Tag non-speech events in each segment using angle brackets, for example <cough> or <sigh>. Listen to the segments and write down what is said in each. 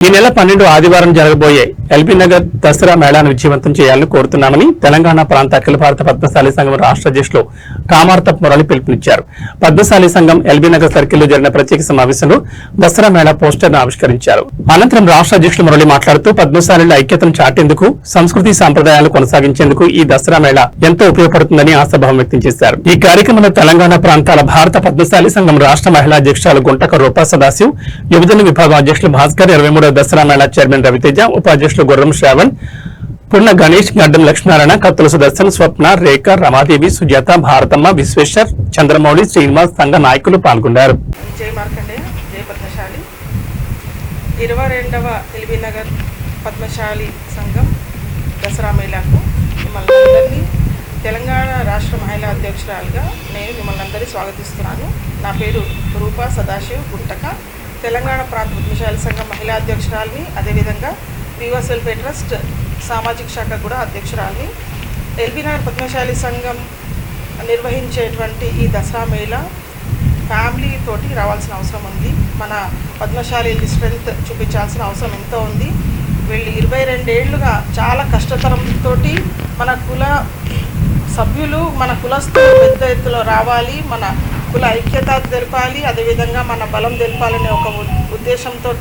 ఈ నెల పన్నెండు ఆదివారం జరగబోయే ఎల్బీ నగర్ దసరా మేళాను విజయవంతం చేయాలని కోరుతున్నామని తెలంగాణ ప్రాంత అఖిల భారత పద్మశాలి సంఘం రాష్ట్ర అధ్యక్షులు కామార్త మురళి పిలుపునిచ్చారు. పద్మశాలి సంఘం ఎల్బీ నగర్ సర్కిల్లో జరిగిన ప్రత్యేక సమావేశంలో దసరా మేళా పోస్టర్ ఆవిష్కరించారు. అనంతరం రాష్ట్ర అధ్యక్షులు మురళి మాట్లాడుతూ పద్మశాలిలో ఐక్యతను చాటేందుకు సంస్కృతి సాంప్రదాయాలు కొనసాగించేందుకు ఈ దసరా మేళా ఎంతో ఉపయోగపడుతుందని ఆశాభావం వ్యక్తం చేశారు. ఈ కార్యక్రమంలో తెలంగాణ ప్రాంతాల భారత పద్మశాలి సంఘం రాష్ట్ర మహిళా అధ్యక్షురాలు గుంటక రూపా సదాశివ్ యువజన విభాగం అధ్యక్షులు భాస్కర్ ఇరవై మూడవ దసరా మేళా చైర్మన్ రవితేజ ఉపాధ్యక్షులు గుర్రం శ్రావణ్ పున్న గణేష్ గడ్డం లక్ష్మీనారాయణ కత్తుల సుదర్శన్ స్వప్న రేఖ రమాదేవి సుజాత భారతమ్మ విశ్వేశ్వర్ చంద్రమౌళి శ్రీనివాస్ సంఘ నాయకులు పాల్గొన్నారు. జయ మార్కండేయ జయ పద్మశాలి. ఇరవై రెండవ ఎల్బీ నగర్ పద్మశాలి సంఘం దసరా మేళాకు మిమ్మల్ని అందరినీ తెలంగాణ రాష్ట్ర మహిళా అధ్యక్షురాలుగా నేను మిమ్మల్ని అందరినీ స్వాగతిస్తున్నాను. నా పేరు రూపా సదాశివ్ గుంటక. తెలంగాణ ప్రాంత పద్మశాలి సంఘం మహిళా అధ్యక్షురాలని అదేవిధంగా వివస్ సెల్ఫ్ ట్రస్ట్ సామాజిక శాఖ కూడా అధ్యక్షురాలి. ఎల్బీ నగర్ పద్మశాలి సంఘం నిర్వహించేటువంటి ఈ దసరా మేళా ఫ్యామిలీ తోటి రావాల్సిన అవసరం ఉంది. మన పద్మశాలి స్ట్రెంగ్త్ చూపించాల్సిన అవసరం ఎంతో ఉంది. వీళ్ళు ఇరవై రెండేళ్ళుగా చాలా కష్టతరంతో మన కుల సభ్యులు మన కులస్తులు పెద్ద ఎత్తులో రావాలి. మన కుల ఐక్యత తెలపాలి. అదేవిధంగా మన బలం తెలపాలనే ఒక ఉద్దేశంతో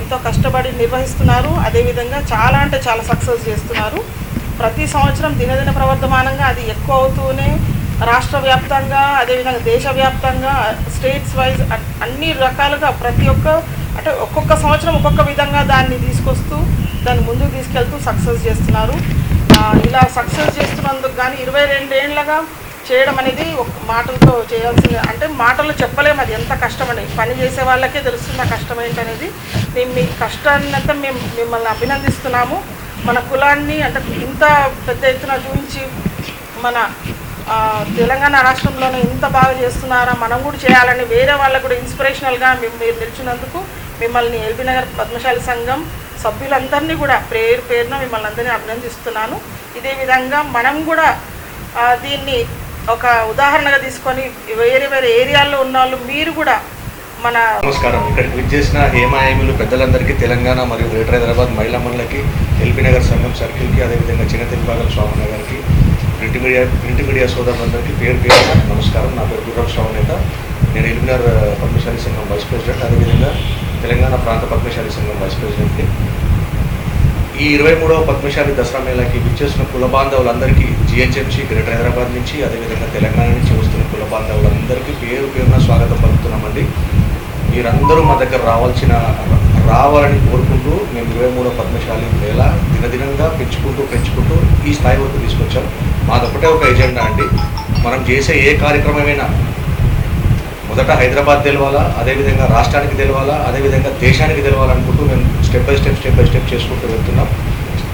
ఎంతో కష్టపడి నిర్వహిస్తున్నారు. అదేవిధంగా చాలా అంటే చాలా సక్సెస్ చేస్తున్నారు. ప్రతి సంవత్సరం దినదిన ప్రవర్ధమానంగా అది ఎక్కువ అవుతూనే రాష్ట్ర వ్యాప్తంగా అదేవిధంగా దేశవ్యాప్తంగా స్టేట్స్ వైజ్ అన్ని రకాలుగా ప్రతి ఒక్క అంటే ఒక్కొక్క సంవత్సరం ఒక్కొక్క విధంగా దాన్ని తీసుకొస్తూ దాన్ని ముందుకు తీసుకెళ్తూ సక్సెస్ చేస్తున్నారు. ఇలా సక్సెస్ చేస్తున్నందుకు కానీ ఇరవై రెండేళ్ళగా చేయడం అనేది ఒక మాటలతో చేయాల్సింది. అంటే మాటలు చెప్పలేము అది ఎంత కష్టం అనేది. పని చేసే వాళ్ళకే తెలుస్తుంది ఆ కష్టం ఏంటనేది. మేము మీ కష్టాన్నంతా మేము మిమ్మల్ని అభినందిస్తున్నాము. మన కులాన్ని అంటే ఇంత పెద్ద ఎత్తున చూపించి మన తెలంగాణ రాష్ట్రంలోనే ఇంత బాగా చేస్తున్నారా? మనం కూడా చేయాలని వేరే వాళ్ళకు కూడా ఇన్స్పిరేషనల్గా మేము మీరు నిలిచినందుకు మిమ్మల్ని ఎల్బీ నగర్ పద్మశాలి సంఘం సభ్యులందరినీ కూడా పేరు పేరున మిమ్మల్ని అందరినీ అభినందిస్తున్నాను. ఇదే విధంగా మనం కూడా దీన్ని ఒక ఉదాహరణగా తీసుకొని వేరే వేరే ఏరియాల్లో ఉన్న వాళ్ళు మీరు కూడా మన నమస్కారం. ఇక్కడికి విచ్చేసిన హేమాయములు పెద్దలందరికీ తెలంగాణ మరియు గ్రేటర్ హైదరాబాద్ మహిళా మండలికి ఎల్బీ నగర్ సంఘం సర్కిల్కి అదేవిధంగా చిన్న తెలుగుబాగం స్వామి గారికి ప్రింట్ మీడియా ప్రింట్ మీడియా సోదరులందరికీ పేరు పేరు నమస్కారం. నా పేరు గుర్రం శ్రావణేత నేను ఎల్బీ నగర్ పద్మశాలి సంఘం వైస్ ప్రెసిడెంట్ అదేవిధంగా తెలంగాణ ప్రాంత పద్మశాలి సంఘం వైస్ ప్రెసిడెంట్ని. ఈ ఇరవై మూడవ పద్మశాలి దసరా మేళాకి విచ్చేసిన కుల బాంధవులందరికీ జిహెచ్ఎంసీ గ్రేటర్ హైదరాబాద్ నుంచి అదేవిధంగా తెలంగాణ నుంచి వస్తున్న కుల బాంధవులందరికీ పేరు పేరున స్వాగతం పలుకుతున్నామండి. మీరందరూ మా దగ్గర రావాల్సిన రావాలని కోరుకుంటూ మేము ఇరవై మూడవ పద్మశాలి మేళ దినదినంగా పెంచుకుంటూ పెంచుకుంటూ ఈ స్థాయి వరకు తీసుకొచ్చాం. మాదొకటే ఒక ఎజెండా అండి. మనం చేసే ఏ కార్యక్రమమైనా మొదట హైదరాబాద్ తెలవాలా అదేవిధంగా రాష్ట్రానికి తెలవాలా అదేవిధంగా దేశానికి తెలవాలనుకుంటూ మేము step by step step by step చేసుకుంటూ వెళ్తున్నాం.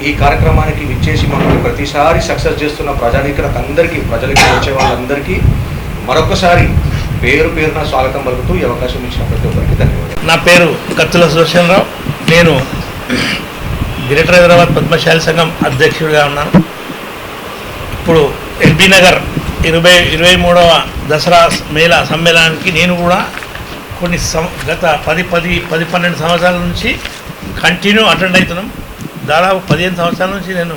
ఈ కార్యక్రమానికి విచ్చేసి మనం ప్రతిసారి సక్సెస్ చేస్తున్న ప్రజానీకులకు అందరికీ ప్రజలకి వచ్చే వాళ్ళందరికీ మరొకసారి పేరు పేరున స్వాగతం పలుకుతూ ఈ అవకాశం ఇచ్చిన ప్రతి ఒక్కరికి ధన్యవాదాలు. నా పేరు కత్తుల సుదర్శనరావు నేను గ్రేటర్ హైదరాబాద్ పద్మశాలి సంఘం అధ్యక్షుడిగా ఉన్నాను. ఇప్పుడు ఎల్బీ నగర్ ఇరవై ఇరవై మూడవ దసరా మేళా సమ్మేళనానికి నేను కూడా కొన్ని సం గత పది పది పది పన్నెండు సంవత్సరాల నుంచి కంటిన్యూ అటెండ్ అవుతున్నాం. దాదాపు పదిహేను సంవత్సరాల నుంచి నేను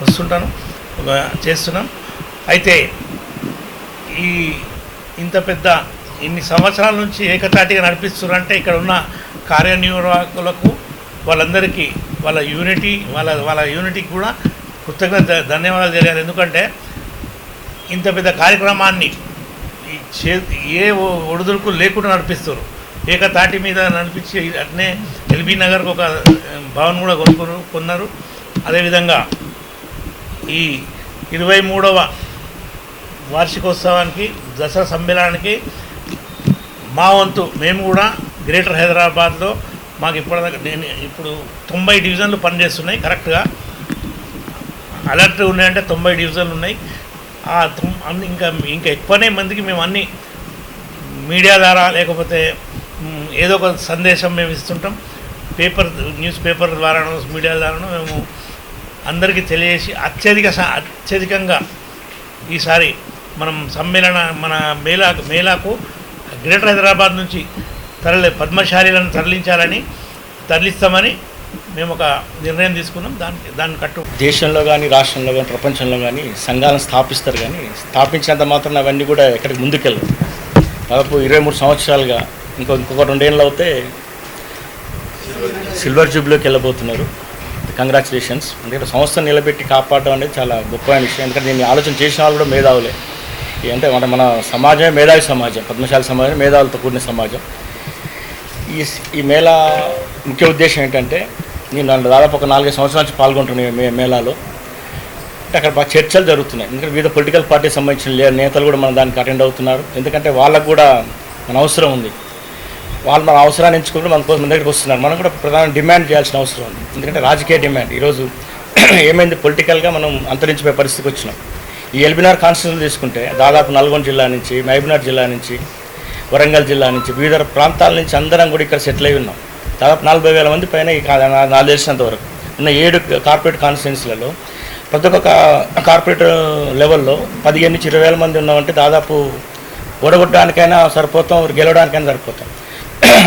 వస్తుంటాను చేస్తున్నాం. అయితే ఈ ఇంత పెద్ద ఇన్ని సంవత్సరాల నుంచి ఏకతాటిగా నడిపిస్తున్నారంటే ఇక్కడ ఉన్న కార్యనిర్వాహకులకు వాళ్ళందరికీ వాళ్ళ యూనిటీ వాళ్ళ వాళ్ళ యూనిటీకి కూడా కృతజ్ఞత ధన్యవాదాలు తెలియాలి. ఎందుకంటే ఇంత పెద్ద కార్యక్రమాన్ని ఈ చే ఏ ఒ- లేకుండా నడిపిస్తారు. ఏకతాటి మీద నడిపించి అట్నే ఎల్బీ నగర్కు ఒక భవన్ కూడా కొనుక్కున్నారు కొన్నారు. అదేవిధంగా ఈ ఇరవై మూడవ వార్షికోత్సవానికి దసరా సమ్మేళనానికి మా వంతు మేము కూడా గ్రేటర్ హైదరాబాద్లో మాకు ఇప్పటిదాకా నేను ఇప్పుడు తొంభై డివిజన్లు పనిచేస్తున్నాయి కరెక్ట్గా. అలర్ట్ ఉన్నాయంటే తొంభై డివిజన్లు ఉన్నాయి. ఇంకా ఇంకా ఎక్కువనే మందికి మేము అన్ని మీడియా ద్వారా లేకపోతే ఏదో ఒక సందేశం మేము ఇస్తుంటాం. పేపర్ న్యూస్ పేపర్ ద్వారానో మీడియా ద్వారానో మేము అందరికీ తెలియజేసి అత్యధిక అత్యధికంగా ఈసారి మనం సమ్మేళన మన మేళా మేళాకు గ్రేటర్ హైదరాబాద్ నుంచి తరలి పద్మశాలీలను తరలించాలని తరలిస్తామని మేము ఒక నిర్ణయం తీసుకున్నాం. దానికి దాన్ని కట్టు. దేశంలో కానీ రాష్ట్రంలో కానీ ప్రపంచంలో కానీ సంఘాలను స్థాపిస్తారు కానీ స్థాపించినంత మాత్రం అవన్నీ కూడా ఎక్కడికి ముందుకెళ్ళవు. దాదాపు ఇరవై మూడు సంవత్సరాలుగా ఇంకో ఇంకొక రెండేళ్ళు అవుతే సిల్వర్ జూబ్లోకి వెళ్ళబోతున్నారు. కంగ్రాచులేషన్స్ ఎందుకంటే సంస్థను నిలబెట్టి కాపాడడం అనేది చాలా గొప్ప విషయం. ఎందుకంటే నేను ఆలోచన చేసిన వాళ్ళు కూడా మేధావులే. అంటే మన మన సమాజమే మేధావి సమాజం. పద్మశాలి సమాజం మేధావులతో కూడిన సమాజం. ఈ ఈ మేళా ముఖ్య ఉద్దేశం ఏంటంటే నేను దాంట్లో దాదాపు ఒక నాలుగైదు సంవత్సరాల నుంచి పాల్గొంటున్నాను మే మేళాలో. అక్కడ బాగా చర్చలు జరుగుతున్నాయి. ఎందుకంటే వివిధ పొలిటికల్ పార్టీకి సంబంధించిన నేతలు కూడా మన దానికి అటెండ్ అవుతున్నారు. ఎందుకంటే వాళ్ళకు కూడా మన అవసరం ఉంది. వాళ్ళు మన అవసరాన్ని ఎంచుకుంటూ మన కోసం మన దగ్గరికి వస్తున్నారు. మనం కూడా ప్రధాన డిమాండ్ చేయాల్సిన అవసరం ఉంది. ఎందుకంటే రాజకీయ డిమాండ్. ఈరోజు <clears throat> ఏమైంది? పొలిటికల్గా మనం అంతరించిపోయే పరిస్థితికి వచ్చినాం. ఈ ఎల్బినార్ కాన్స్టిట్యూషన్ తీసుకుంటే దాదాపు నల్గొండ జిల్లా నుంచి మహబూబ్నగర్ జిల్లా నుంచి వరంగల్ జిల్లా నుంచి వివిధ ప్రాంతాల నుంచి అందరం కూడా ఇక్కడ సెటిల్ అయి ఉన్నాం. దాదాపు నలభై వేల మంది పైన ఈ నాకు తెలిసినంత వరకు. ఉన్న ఏడు కార్పొరేట్ కాన్స్టిట్యున్సీలలో ప్రతి ఒక్క కార్పొరేట్ లెవెల్లో పదిహేను నుంచి ఇరవై వేల మంది ఉన్నామంటే దాదాపు ఓడగొట్టడానికైనా సరిపోతాం గెలవడానికైనా సరిపోతాం.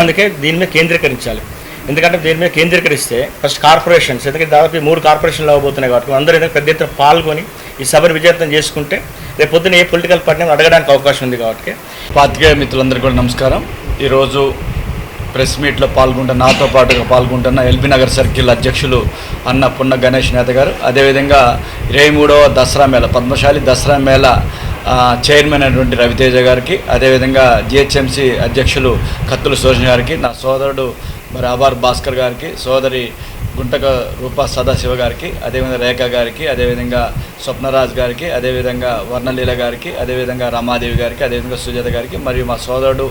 అందుకే దీని మీద కేంద్రీకరించాలి. ఎందుకంటే దీని మీద కేంద్రీకరిస్తే ఫస్ట్ కార్పొరేషన్స్ ఎందుకంటే దాదాపు మూడు కార్పొరేషన్లు అవ్వబోతున్నాయి కాబట్టి అందరూ ఏదైనా పెద్ద ఎత్తున పాల్గొని ఈ సభను విజయవంతం చేసుకుంటే రేపు పొద్దున ఏ పొలిటికల్ పార్టీని అడగడానికి అవకాశం ఉంది కాబట్టి. పాతికేయ మిత్రులందరికీ కూడా నమస్కారం. ఈరోజు ప్రెస్ మీట్లో పాల్గొంటున్న నాతో పాటుగా పాల్గొంటున్న ఎల్బీ నగర్ సర్కిల్ అధ్యక్షులు అన్న పున్న గణేష్ నేత గారు. అదేవిధంగా ఇరవై మూడవ దసరా మేళ పద్మశాలి దసరా మేళ చైర్మన్ అయినటువంటి రవితేజ గారికి అదేవిధంగా జిహెచ్ఎంసి అధ్యక్షులు కత్తుల సోజన్ గారికి నా సోదరుడు మరి అబార్ భాస్కర్ గారికి సోదరి గుంటక రూపా సదాశివ గారికి అదేవిధంగా రేఖ గారికి అదేవిధంగా స్వప్నరాజ్ గారికి అదేవిధంగా వర్ణలీల గారికి అదేవిధంగా రమాదేవి గారికి అదేవిధంగా సుజాత గారికి మరియు మా సోదరుడు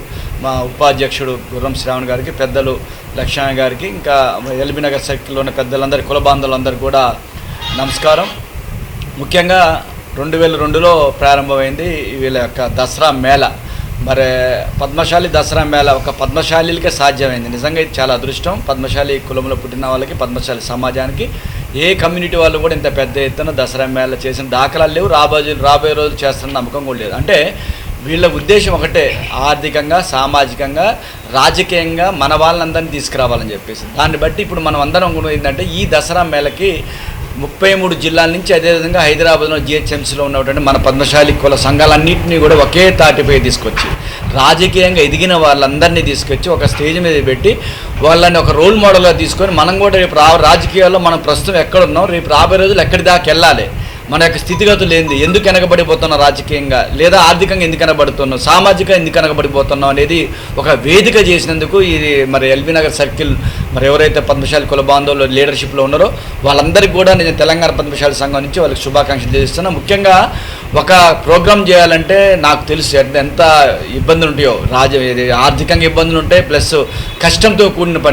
మా ఉపాధ్యక్షుడు గుర్రం శ్రావణ్ గారికి పెద్దలు లక్ష్మణ గారికి ఇంకా ఎల్బీ నగర్ సర్కిల్లో ఉన్న పెద్దలందరి కుల బాంధవులందరికీ కూడా నమస్కారం. ముఖ్యంగా రెండు వేల రెండులో ప్రారంభమైంది వీళ్ళ యొక్క దసరా మేళ. మరి పద్మశాలి దసరా మేళ ఒక పద్మశాలిలకే సాధ్యమైంది. నిజంగా ఇది చాలా అదృష్టం. పద్మశాలి కులంలో పుట్టిన వాళ్ళకి పద్మశాలి సమాజానికి ఏ కమ్యూనిటీ వాళ్ళు కూడా ఇంత పెద్ద ఎత్తున దసరా మేళ చేసిన దాఖలాలు లేవు. రాబోయే రాబోయే రోజులు చేస్తున్న నమ్మకం కూడా లేదు. అంటే వీళ్ళ ఉద్దేశం ఒకటే ఆర్థికంగా సామాజికంగా రాజకీయంగా మన వాళ్ళందరినీ తీసుకురావాలని చెప్పేసి. దాన్ని బట్టి ఇప్పుడు మనం అందరం కూడా ఏంటంటే ఈ దసరా మేళకి ముప్పై మూడు జిల్లాల నుంచి అదేవిధంగా హైదరాబాద్లో జిహెచ్ఎంసీలో ఉన్నటువంటి మన పద్మశాలి కుల సంఘాలన్నింటినీ కూడా ఒకే తాటిపై తీసుకొచ్చి రాజకీయంగా ఎదిగిన వాళ్ళందరినీ తీసుకొచ్చి ఒక స్టేజ్ మీద పెట్టి వాళ్ళని ఒక రోల్ మోడల్గా తీసుకొని మనం కూడా రేపు రా రాజకీయాల్లో మనం ప్రస్తుతం ఎక్కడున్నాం రేపు రాబోయే రోజులు ఎక్కడి దాకా వెళ్ళాలి? మన యొక్క స్థితిగతులు ఏంది? ఎందుకు వెనకబడిపోతున్నాం రాజకీయంగా? లేదా ఆర్థికంగా ఎందుకు వెనకబడుతున్నాం సామాజికంగా ఎందుకు వెనకబడిపోతున్నాం అనేది ఒక వేదిక చేసినందుకు ఇది మరి ఎల్బీ నగర్ సర్కిల్ మరి ఎవరైతే పద్మశాలి కుల బాంధవులు లీడర్షిప్లో ఉన్నారో వాళ్ళందరికీ కూడా నేను తెలంగాణ పద్మశాలి సంఘం నుంచి వాళ్ళకి శుభాకాంక్షలు తెలియజేస్తున్నా. ముఖ్యంగా ఒక ప్రోగ్రామ్ చేయాలంటే నాకు తెలుసు ఎంత ఇబ్బందులు ఉంటాయో రాజ ఇది ఆర్థికంగా ఇబ్బందులు ఉంటాయి ప్లస్ కష్టంతో కూడిన పని.